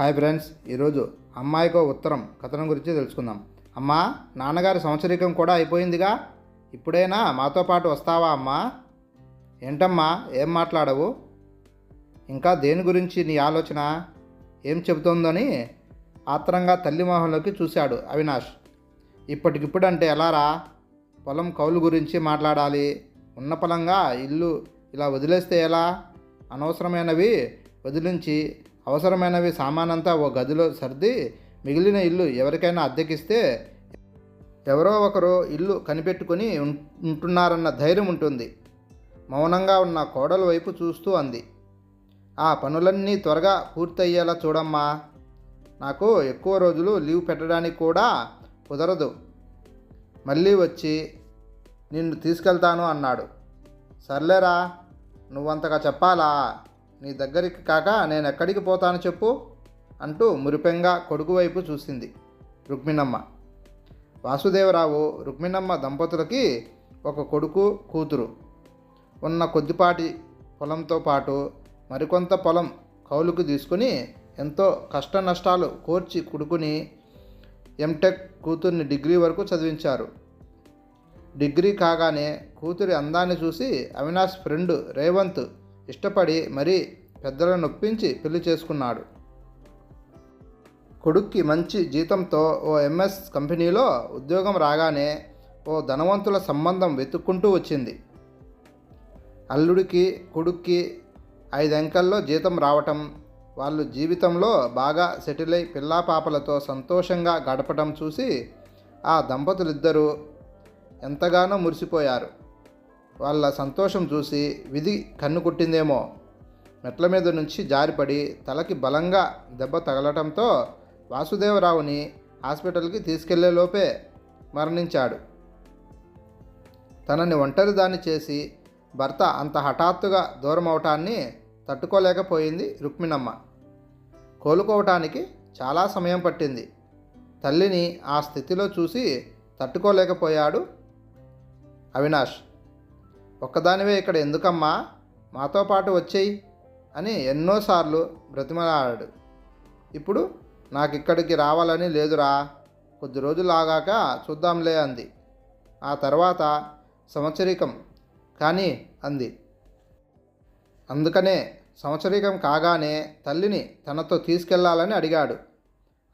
Hi friends ఈరోజు అమ్మాయికో ఉత్తరం కథనం గురించి తెలుసుకుందాం. అమ్మా నాన్నగారి సంవత్సరికం కూడా అయిపోయిందిగా? ఇప్పుడైనా? మాతో పాటు వస్తావా అమ్మా? ఏంటమ్మా ఏం మాట్లాడవు? ఇంకా దేని గురించి నీ ఆలోచన? ఏం చెబుతోందని ఆత్రంగా తల్లి మొహంలోకి చూశాడు అవినాష్. ఇప్పటికిప్పుడు అంటే ఎలారా? పొలం కౌలు గురించి మాట్లాడాలి. ఉన్న పొలంగా ఇల్లు ఇలా వదిలేస్తే ఎలా? అనవసరమైనవి వదిలించి అవసరమైనవి సామానంతా ఓ గదిలో సర్ది మిగిలిన ఇల్లు ఎవరికైనా అద్దెకిస్తే ఎవరో ఒకరు ఇల్లు కనిపెట్టుకుని ఉం- ఉంటున్నారన్న ధైర్యం ఉంటుంది. మౌనంగా ఉన్న కోడల వైపు చూస్తూ అంది. ఆ పనులన్నీ త్వరగా పూర్తయ్యేలా చూడమ్మా. నాకు ఎక్కువ రోజులు లీవ్ పెట్టడానికి కూడా కుదరదు. మళ్ళీ వచ్చి నిన్ను తీసుకెళ్తాను అన్నాడు. సర్లేరా నువ్వంతగా చెప్పాలా? నీ దగ్గరికి కాక నేను ఎక్కడికి పోతాను చెప్పు అంటూ మురిపెంగా కొడుకు వైపు చూసింది రుక్మిణమ్మ. వాసుదేవరావు రుక్మిణమ్మ దంపతులకి ఒక కొడుకు కూతురు. ఉన్న కొద్దిపాటి పొలంతో పాటు మరికొంత పొలం కౌలుకు తీసుకుని ఎంతో కష్ట నష్టాలు కోర్చి కొడుకుని ఎంటెక్ కూతుర్ని డిగ్రీ వరకు చదివించారు. డిగ్రీ కాగానే కూతురి అందాన్ని చూసి అవినాష్ ఫ్రెండ్ రేవంత్ ఇష్టపడి మరీ పెద్దలను ఒప్పించి పెళ్ళి చేసుకున్నాడు. కొడుక్కి మంచి జీతంతో ఓ ఎంఎస్ కంపెనీలో ఉద్యోగం రాగానే ఓ ధనవంతుల సంబంధం వెతుక్కుంటూ వచ్చింది. అల్లుడికి కొడుక్కి ఐదు అంకెల్లో జీతం రావటం వాళ్ళు జీవితంలో బాగా సెటిల్ అయి పిల్లా పాపలతో సంతోషంగా గడపటం చూసి ఆ దంపతులిద్దరూ ఎంతగానో మురిసిపోయారు. వాళ్ళ సంతోషం చూసి విధి కన్ను కుట్టిందేమో. మెట్ల మీద నుంచి జారిపడి తలకి బలంగా దెబ్బ తగలటంతో వాసుదేవరావుని హాస్పిటల్కి తీసుకెళ్ళే లోపే మరణించాడు. తనని ఒంటరి దాన్ని చేసి భర్త అంత హఠాత్తుగా దూరం అవటాన్ని తట్టుకోలేకపోయింది రుక్మిణమ్మ. కోలుకోవటానికి చాలా సమయం పట్టింది. తల్లిని ఆ స్థితిలో చూసి తట్టుకోలేకపోయాడు అవినాష్. ఒక్కదానివే ఇక్కడ ఎందుకమ్మా? మాతో పాటు వచ్చేయి అని ఎన్నోసార్లు బ్రతిమలాడాడు. ఇప్పుడు నాకు ఇక్కడికి రావాలని లేదురా. కొద్ది రోజులాగాక చూద్దాంలే అంది. ఆ తర్వాత సంవత్సరికం కానీ అంది. అందుకనే సంవత్సరికం కాగానే తల్లిని తనతో తీసుకెళ్ళాలని అడిగాడు.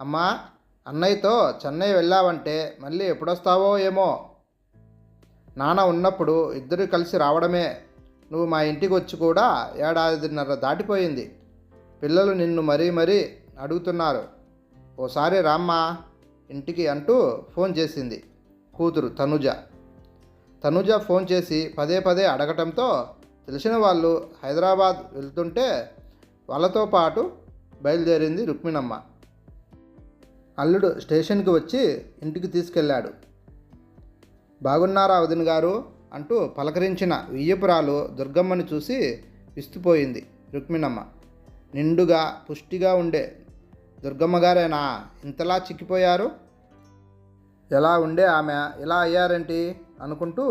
అమ్మా అన్నయ్యతో చెన్నై వెళ్ళావంటే మళ్ళీ ఎప్పుడొస్తావో ఏమో నాన్న ఉన్నప్పుడు ఇద్దరు కలిసి రావడమే. నువ్వు మా ఇంటికి వచ్చి కూడా ఏడాదిన్నర దాటిపోయింది. పిల్లలు నిన్ను మరీ మరీ అడుగుతున్నారు. ఓసారి రామ్మా ఇంటికి అంటూ ఫోన్ చేసింది కూతురు తనుజ. తనుజ ఫోన్ చేసి పదే పదే అడగటంతో తెలిసిన వాళ్ళు హైదరాబాద్ వెళ్తుంటే వాళ్ళతో పాటు బయలుదేరింది రుక్మిణమ్మ. అల్లుడు స్టేషన్కి వచ్చి ఇంటికి తీసుకెళ్ళాడు. బాగున్నారా వదిన గారు అంటూ పలకరించిన వియ్యపురాలు దుర్గమ్మని చూసి విస్తుపోయింది రుక్మిణమ్మ. నిండుగా పుష్టిగా ఉండే దుర్గమ్మ గారేనా? ఇంతలా చిక్కిపోయారు? ఎలా ఉండే ఆమె? ఇలా అయ్యారేంటి? అనుకుంటూ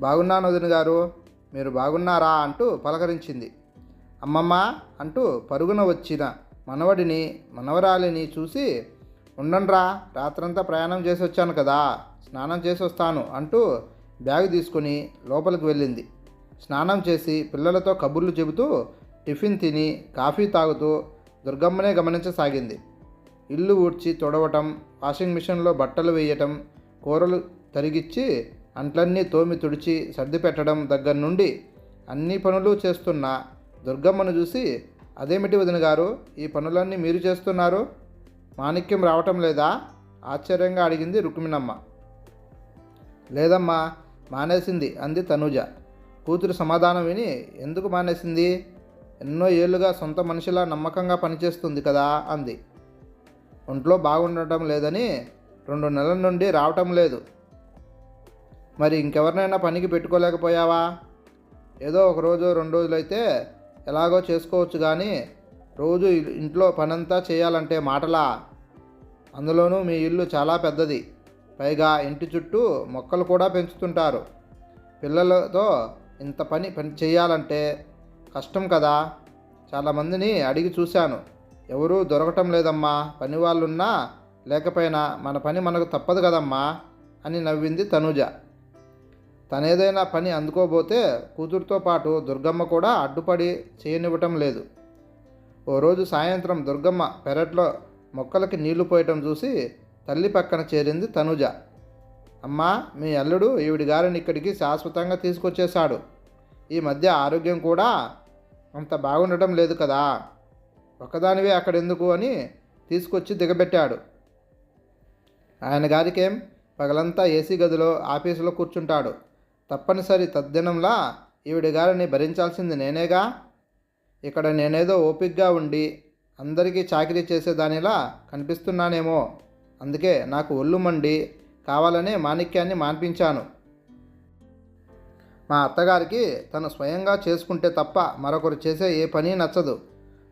బాగున్నాను వదిన గారు మీరు బాగున్నారా? అంటూ పలకరించింది. అమ్మమ్మ అంటూ పరుగున వచ్చిన మనవడిని మనవరాలిని చూసి ఉండండ్రా రాత్రంతా ప్రయాణం చేసి వచ్చాను కదా స్నానం చేసి వస్తాను అంటూ బ్యాగ్ తీసుకుని లోపలికి వెళ్ళింది. స్నానం చేసి పిల్లలతో కబుర్లు చెబుతూ టిఫిన్ తిని కాఫీ తాగుతూ దుర్గమ్మనే గమనించసాగింది. ఇల్లు ఊడ్చి తొడవటం వాషింగ్ మిషన్లో బట్టలు వేయటం కూరలు తరిగిచ్చి అంట్లన్నీ తోమి తుడిచి సర్ది పెట్టడం దగ్గర నుండి అన్ని పనులు చేస్తున్న దుర్గమ్మను చూసి అదేమిటి వదిన గారు ఈ పనులన్నీ మీరు చేస్తున్నారు? మాణిక్యం రావటం లేదా? ఆశ్చర్యంగా అడిగింది రుక్మిణమ్మ. లేదమ్మా మానేసింది అంది తనుజ. కూతురు సమాధానం విని ఎందుకు మానేసింది? ఎన్నో ఏళ్ళుగా సొంత మనిషిలా నమ్మకంగా పనిచేస్తుంది కదా అంది. ఒంట్లో బాగుండటం లేదని రెండు నెలల నుండి రావటం లేదు. మరి ఇంకెవరినైనా పనికి పెట్టుకోలేకపోయావా? ఏదో ఒక రోజు రెండు రోజులైతే ఎలాగో చేసుకోవచ్చు కానీ రోజు ఇంట్లో పనంతా చేయాలంటే మాటలా. అందులోనూ మీ ఇల్లు చాలా పెద్దది. పైగా ఇంటి చుట్టూ మొక్కలు కూడా పెంచుతుంటారు. పిల్లలతో ఇంత పని పని చేయాలంటే కష్టం కదా? చాలామందిని అడిగి చూశాను. ఎవరూ దొరకటం లేదమ్మా. పని వాళ్ళున్నా లేకపోయినా మన పని మనకు తప్పదు కదమ్మా అని నవ్వింది తనుజ. తనేదైనా పని అందుకోబోతే కూతురుతో పాటు దుర్గమ్మ కూడా అడ్డుపడి చేయనివ్వటం లేదు. ఓ రోజు సాయంత్రం దుర్గమ్మ పెరట్లో మొక్కలకి నీళ్ళు పోయటం చూసి తల్లి పక్కన చేరింది తనుజ. అమ్మా మీ అల్లుడు ఈవిడి గారిని ఇక్కడికి శాశ్వతంగా తీసుకొచ్చేశాడు. ఈ మధ్య ఆరోగ్యం కూడా అంత బాగుండటం లేదు కదా. ఒకదానివే అక్కడెందుకు అని తీసుకొచ్చి దిగబెట్టాడు. ఆయన గారికేం? పగలంతా ఏసీ గదిలో ఆఫీసులో కూర్చుంటాడు. తప్పనిసరి తద్దినంలా ఈవిడి గారిని భరించాల్సింది నేనేగా? ఇక్కడ నేనేదో ఓపిగ్గా ఉండి అందరికీ చాకరీ చేసేదానిలా కనిపిస్తున్నానేమో. అందుకే నాకు ఒళ్ళు మండి కావాలనే మాణిక్యాన్ని మాన్పించాను. మా అత్తగారికి తను స్వయంగా చేసుకుంటే తప్ప మరొకరు చేసే ఏ పని నచ్చదు.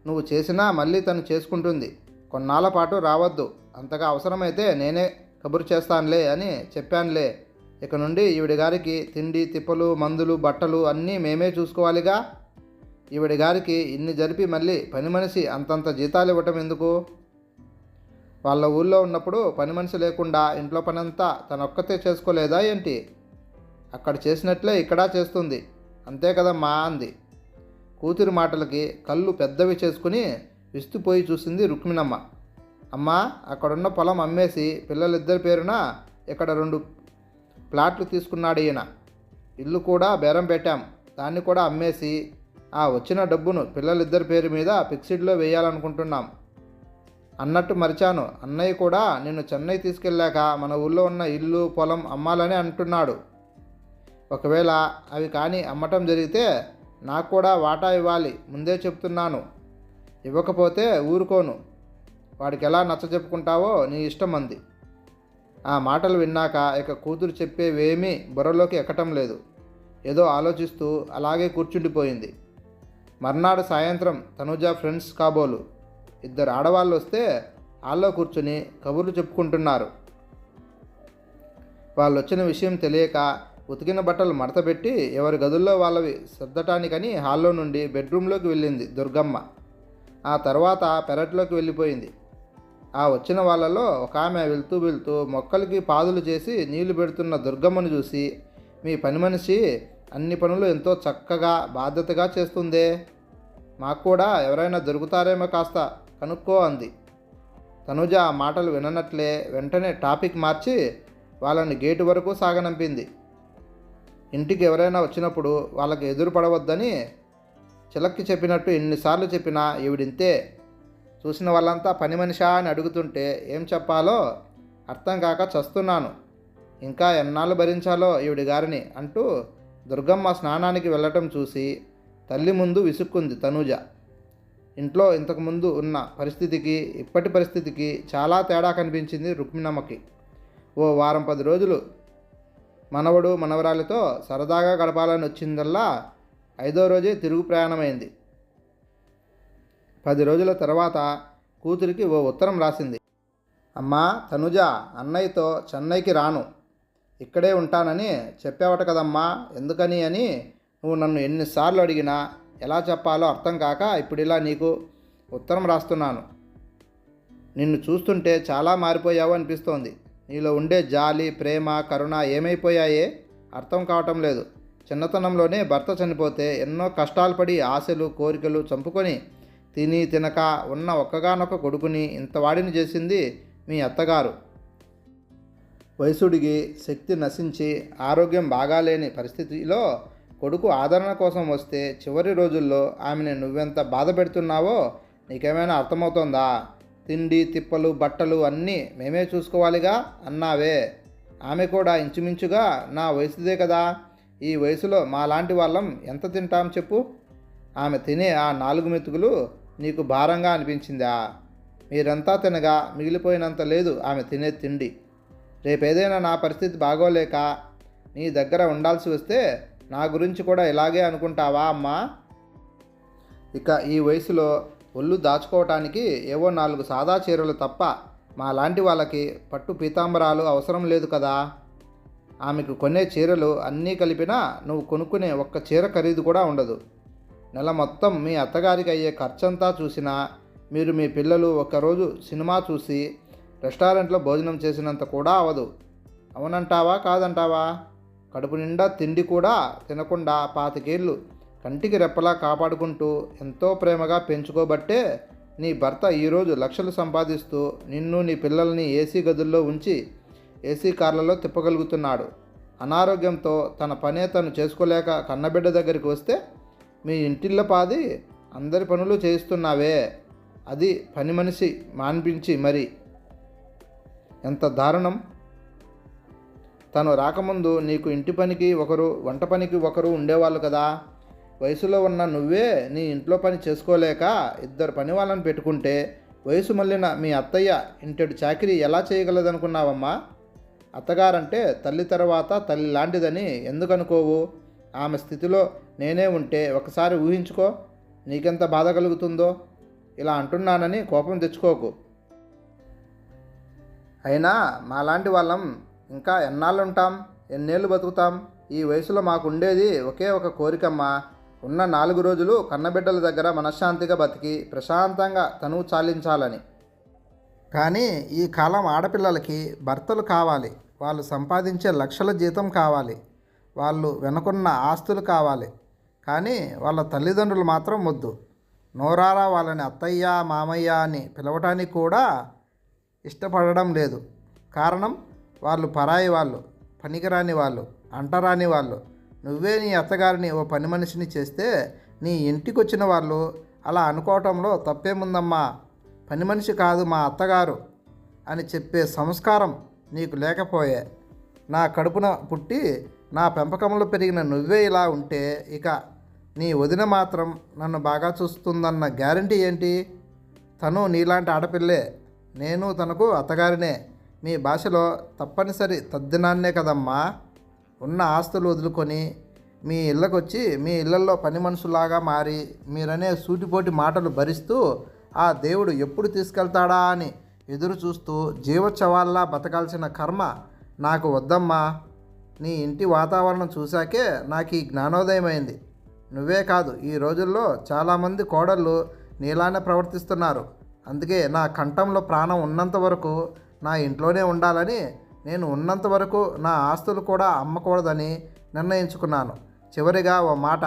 నువ్వు చేసినా మళ్ళీ తను చేసుకుంటుంది. కొన్నాళ్ళ పాటు రావద్దు. అంతగా అవసరమైతే నేనే కబురు చేస్తానులే అని చెప్పానులే. ఇక నుండి ఈవిడి గారికి తిండి తిప్పలు మందులు బట్టలు అన్నీ మేమే చూసుకోవాలిగా? ఈవిడి గారికి ఇన్ని జరిపి మళ్ళీ పని మనిషి అంతంత జీతాలు ఇవ్వటం ఎందుకు? వాళ్ళ ఊళ్ళో ఉన్నప్పుడు పని మనిషి లేకుండా ఇంట్లో పనంతా తనొక్కతే చేసుకోలేదా ఏంటి? అక్కడ చేసినట్లే ఇక్కడ చేస్తుంది. అంతే కదమ్మా అంది. కూతురి మాటలకి కళ్ళు పెద్దవి చేసుకుని విస్తుపోయి చూసింది రుక్మిణమ్మ. అమ్మా అక్కడున్న పొలం అమ్మేసి పిల్లలిద్దరి పేరున ఇక్కడ రెండు ప్లాట్లు తీసుకున్నాడు ఈయన. ఇల్లు కూడా బేరం పెట్టాం. దాన్ని కూడా అమ్మేసి ఆ వచ్చిన డబ్బును పిల్లలిద్దరి పేరు మీద ఫిక్స్డ్లో వేయాలనుకుంటున్నాం. అన్నట్టు మరిచాను. అన్నయ్య కూడా నిన్ను చెన్నై తీసుకెళ్ళాక మన ఊళ్ళో ఉన్న ఇల్లు పొలం అమ్మాలని అంటున్నాడు. ఒకవేళ అవి కానీ అమ్మటం జరిగితే నాకు కూడా వాటా ఇవ్వాలి. ముందే చెప్తున్నాను. ఇవ్వకపోతే ఊరుకోను. వాడికి ఎలా నచ్చ చెప్పుకుంటావో నీ ఇష్టం అంది. ఆ మాటలు విన్నాక ఇక కూతురు చెప్పేవేమీ బుర్రలోకి ఎక్కటం లేదు. ఏదో ఆలోచిస్తూ అలాగే కూర్చుండిపోయింది. మర్నాడు సాయంత్రం తనుజ ఫ్రెండ్స్ కాబోలు. ఇద్దరు ఆడవాళ్ళు వస్తే హాల్లో కూర్చుని కబుర్లు చెప్పుకుంటున్నారు. వాళ్ళు వచ్చిన విషయం తెలియక ఉతికిన బట్టలు మడతపెట్టి ఎవరి గదుల్లో వాళ్ళవి సర్దటానికని హాల్లో నుండి బెడ్రూమ్లోకి వెళ్ళింది దుర్గమ్మ. ఆ తర్వాత పెరట్లోకి వెళ్ళిపోయింది. ఆ వచ్చిన వాళ్ళలో ఒక ఆమె వెళ్తూ వెళ్తూ మొక్కలకి పాదులు చేసి నీళ్ళు పెడుతున్న దుర్గమ్మను చూసి మీ పని మనిషి అన్ని పనులు ఎంతో చక్కగా బాధ్యతగా చేస్తుందే. మాకు కూడా ఎవరైనా దొరుకుతారేమో కాస్త కనుక్కో అంది. తనుజ ఆ మాటలు విననట్లే వెంటనే టాపిక్ మార్చి వాళ్ళని గేటు వరకు సాగనంపింది. ఇంటికి ఎవరైనా వచ్చినప్పుడు వాళ్ళకి ఎదురు పడవద్దని చిలక్కి చెప్పినట్టు ఎన్నిసార్లు చెప్పినా ఈవిడింతే. చూసిన వాళ్ళంతా పని మనిషా అని అడుగుతుంటే ఏం చెప్పాలో అర్థం కాక చస్తున్నాను. ఇంకా ఎన్నాళ్ళు భరించాలో ఈవిడి గారిని అంటూ దుర్గమ్మ స్నానానికి వెళ్ళటం చూసి తల్లి ముందు విసుక్కుంది తనూజ. ఇంట్లో ఇంతకుముందు ఉన్న పరిస్థితికి ఇప్పటి పరిస్థితికి చాలా తేడా కనిపించింది రుక్మిణమ్మకి. ఓ వారం పది రోజులు మనవడు మనవరాలితో సరదాగా గడపాలని వచ్చిందల్లా ఐదో రోజే తిరుగు ప్రయాణమైంది. పది రోజుల తర్వాత కూతురికి ఓ ఉత్తరం రాసింది. అమ్మా తనుజ అన్నయ్యతో చెన్నైకి రాను. ఇక్కడే ఉంటానని చెప్పావట కదమ్మా ఎందుకని అని నువ్వు నన్ను ఎన్నిసార్లు అడిగినా ఎలా చెప్పాలో అర్థం కాక ఇప్పుడు ఇలా నీకు ఉత్తరం రాస్తున్నాను. నిన్ను చూస్తుంటే చాలా మారిపోయావు అనిపిస్తోంది. నీలో ఉండే జాలి ప్రేమ కరుణ ఏమైపోయాయే? అర్థం కావటం లేదు. చిన్నతనంలోనే భర్త చనిపోతే ఎన్నో కష్టాలు పడి ఆశలు కోరికలు చంపుకొని తిని తినక ఉన్న ఒక్కగానొక్క కొడుకుని ఇంత వాడిని చేసింది మీ అత్తగారు. వయసుడిగి శక్తి నశించి ఆరోగ్యం బాగాలేని పరిస్థితిలో కొడుకు ఆదరణ కోసం వస్తే చివరి రోజుల్లో ఆమెను నువ్వెంత బాధ పెడుతున్నావో నీకేమైనా అర్థమవుతోందా? తిండి తిప్పలు బట్టలు అన్నీ మేమే చూసుకోవాలిగా అన్నావే. ఆమె కూడా ఇంచుమించుగా నా వయసుదే కదా ఈ వయసులో మాలాంటి వాళ్ళం ఎంత తింటాం చెప్పు? ఆమె తినే ఆ నాలుగు మెతుకులు నీకు భారంగా అనిపించిందా? మీరంతా తినగా మిగిలిపోయినంత లేదు ఆమె తినే తిండి. రేపేదైనా నా పరిస్థితి బాగోలేక నీ దగ్గర ఉండాల్సి వస్తే నా గురించి కూడా ఇలాగే అనుకుంటావా అమ్మా? ఇక ఈ వయసులో ఒళ్ళు దాచుకోవటానికి ఏవో నాలుగు సాదా చీరలు తప్ప మా లాంటి వాళ్ళకి పట్టు పీతాంబరాలు అవసరం లేదు కదా. ఆమెకు కొనే చీరలు అన్నీ కలిపినా నువ్వు కొనుక్కునే ఒక్క చీర ఖరీదు కూడా ఉండదు. నెల మొత్తం మీ అత్తగారికి అయ్యే ఖర్చంతా చూసినా మీరు మీ పిల్లలు ఒక్కరోజు సినిమా చూసి రెస్టారెంట్లో భోజనం చేసినంత కూడా అవదు. అవునంటావా కాదంటావా? కడుపు నిండా తిండి కూడా తినకుండా పాతికేళ్ళు కంటికి రెప్పలా కాపాడుకుంటూ ఎంతో ప్రేమగా పెంచుకోబట్టే నీ భర్త ఈరోజు లక్షలు సంపాదిస్తూ నిన్ను నీ పిల్లల్ని ఏసీ గదుల్లో ఉంచి ఏసీ కార్లలో తిప్పగలుగుతున్నాడు. అనారోగ్యంతో తన పనే తను చేసుకోలేక కన్నబిడ్డ దగ్గరికి వస్తే మీ ఇంటిల్ల పాది అందరి పనులు చేయిస్తున్నావే. అది పని మనిషి మాన్పించి మరి. ఎంత దారుణం! తను రాకముందు నీకు ఇంటి పనికి ఒకరు వంట పనికి ఒకరు ఉండేవాళ్ళు కదా. వయసులో ఉన్న నువ్వే నీ ఇంట్లో పని చేసుకోలేక ఇద్దరు పని వాళ్ళని పెట్టుకుంటే వయసు మళ్ళిన మీ అత్తయ్య ఇంటెడు చాకిరీ ఎలా చేయగలదనుకున్నావమ్మా? అత్తగారంటే తల్లి తర్వాత తల్లి లాంటిదని ఎందుకు అనుకోవు ఆమె స్థితిలో నేనే ఉంటే ఒకసారి ఊహించుకో నీకెంత బాధ కలుగుతుందో? ఇలా అంటున్నానని కోపం తెచ్చుకోకు. అయినా మాలాంటి వాళ్ళం ఇంకా ఎన్నాళ్ళు ఉంటాం ఎన్నేళ్ళు బతుకుతాం? ఈ వయసులో మాకు ఉండేది ఒకే ఒక కోరికమ్మా. ఉన్న నాలుగు రోజులు కన్నబిడ్డల దగ్గర మనశ్శాంతిగా బతికి ప్రశాంతంగా తనువు చాలించాలని. కానీ ఈ కాలం ఆడపిల్లలకి భర్తలు కావాలి. వాళ్ళు సంపాదించే లక్షల జీతం కావాలి. వాళ్ళు వెనుకున్న ఆస్తులు కావాలి. కానీ వాళ్ళ తల్లిదండ్రులు మాత్రం వద్దు. నోరారా వాళ్ళని అత్తయ్య మామయ్య అని పిలవటానికి కూడా ఇష్టపడడం లేదు. కారణం వాళ్ళు పరాయి వాళ్ళు పనికిరాని వాళ్ళు అంటరాని వాళ్ళు. నువ్వే నీ అత్తగారిని ఓ పని మనిషిని చేస్తే నీ ఇంటికి వచ్చిన వాళ్ళు అలా అనుకోవటంలో తప్పేముందమ్మా? పని మనిషి కాదు మా అత్తగారు అని చెప్పే సంస్కారం నీకు లేకపోయే. నా కడుపున పుట్టి నా పెంపకంలో పెరిగిన నువ్వే ఇలా ఉంటే ఇక నీ వదిన మాత్రం నన్ను బాగా చూస్తుందన్న గ్యారంటీ ఏంటి? తను నీలాంటి ఆడపిల్లే. నేను తనకు అత్తగారినే. మీ భాషలో తప్పనిసరి తద్దినాన్నే కదమ్మా. ఉన్న ఆస్తులు వదులుకొని మీ ఇళ్ళకొచ్చి మీ ఇళ్ళల్లో పని మనుషులాగా మారి మీరనే సూటిపోటి మాటలు భరిస్తూ ఆ దేవుడు ఎప్పుడు తీసుకెళ్తాడా అని ఎదురు చూస్తూ జీవోత్సవాల్లా బతకాల్సిన కర్మ నాకు వద్దమ్మా. నీ ఇంటి వాతావరణం చూశాకే నాకు ఈ జ్ఞానోదయమైంది. నువ్వే కాదు ఈ రోజుల్లో చాలామంది కోడళ్ళు నీలానే ప్రవర్తిస్తున్నారు. అందుకే నా కంఠంలో ప్రాణం ఉన్నంత వరకు నా ఇంట్లోనే ఉండాలని నేను ఉన్నంత వరకు నా ఆస్తులు కూడా అమ్మకూడదని నిర్ణయించుకున్నాను. చివరిగా ఓ మాట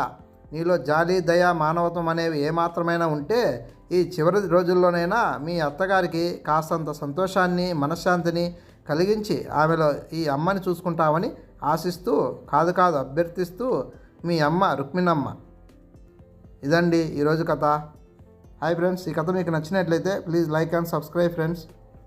నీలో జాలి దయ మానవత్వం అనేవి ఏమాత్రమైనా ఉంటే ఈ చివరి రోజుల్లోనైనా మీ అత్తగారికి కాస్తంత సంతోషాన్ని మనశ్శాంతిని కలిగించి ఆమెలో ఈ అమ్మని చూసుకుంటామని ఆశిస్తూ కాదు కాదు అభ్యర్థిస్తూ మీ అమ్మ రుక్మిణమ్మ. ఇదండి ఈరోజు కథ. హాయ్ ఫ్రెండ్స్ ఈ కథ మీకు నచ్చినట్లయితే please like and subscribe friends.